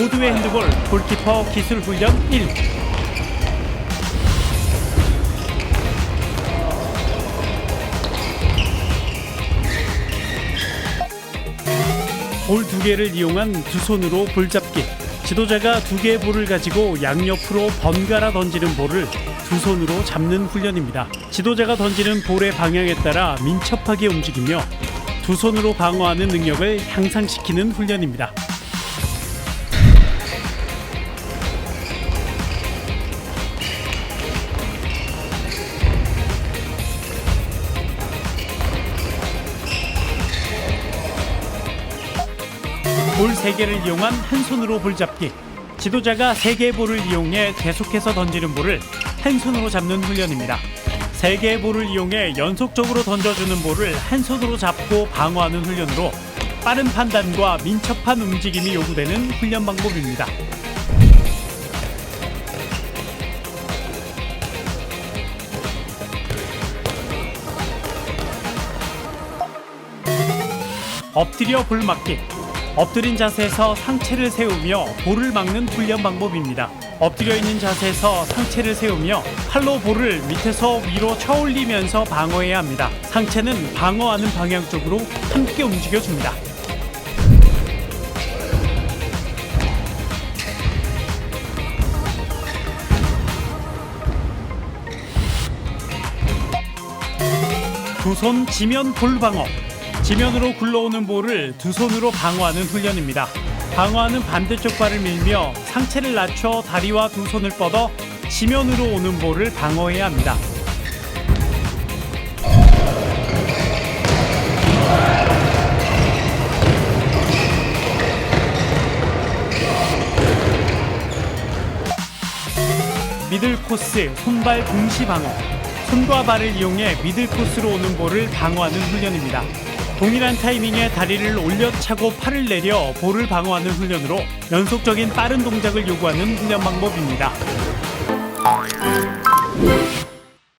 보드웨 핸드볼 골키퍼 기술 훈련 1. 볼 두 개를 이용한 두 손으로 볼 잡기. 지도자가 두 개의 볼을 가지고 양옆으로 번갈아 던지는 볼을 두 손으로 잡는 훈련입니다. 지도자가 던지는 볼의 방향에 따라 민첩하게 움직이며 두 손으로 방어하는 능력을 향상시키는 훈련입니다. 볼 세개를 이용한 한 손으로 볼 잡기. 지도자가 세 개의 볼을 이용해 계속해서 던지는 볼을 한 손으로 잡는 훈련입니다. 세 개의 볼을 이용해 연속적으로 던져주는 볼을 한 손으로 잡고 방어하는 훈련으로 빠른 판단과 민첩한 움직임이 요구되는 훈련 방법입니다. 엎드려 볼 맞기. 엎드린 자세에서 상체를 세우며 볼을 막는 훈련 방법입니다. 엎드려 있는 자세에서 상체를 세우며 팔로 볼을 밑에서 위로 쳐올리면서 방어해야 합니다. 상체는 방어하는 방향 쪽으로 함께 움직여 줍니다. 두 손 지면 볼 방어. 지면으로 굴러오는 볼을 두 손으로 방어하는 훈련입니다. 방어하는 반대쪽 발을 밀며 상체를 낮춰 다리와 두 손을 뻗어 지면으로 오는 볼을 방어해야 합니다. 미들 코스 손발 동시 방어. 손과 발을 이용해 미들 코스로 오는 볼을 방어하는 훈련입니다. 동일한 타이밍에 다리를 올려차고 팔을 내려 볼을 방어하는 훈련으로 연속적인 빠른 동작을 요구하는 훈련 방법입니다.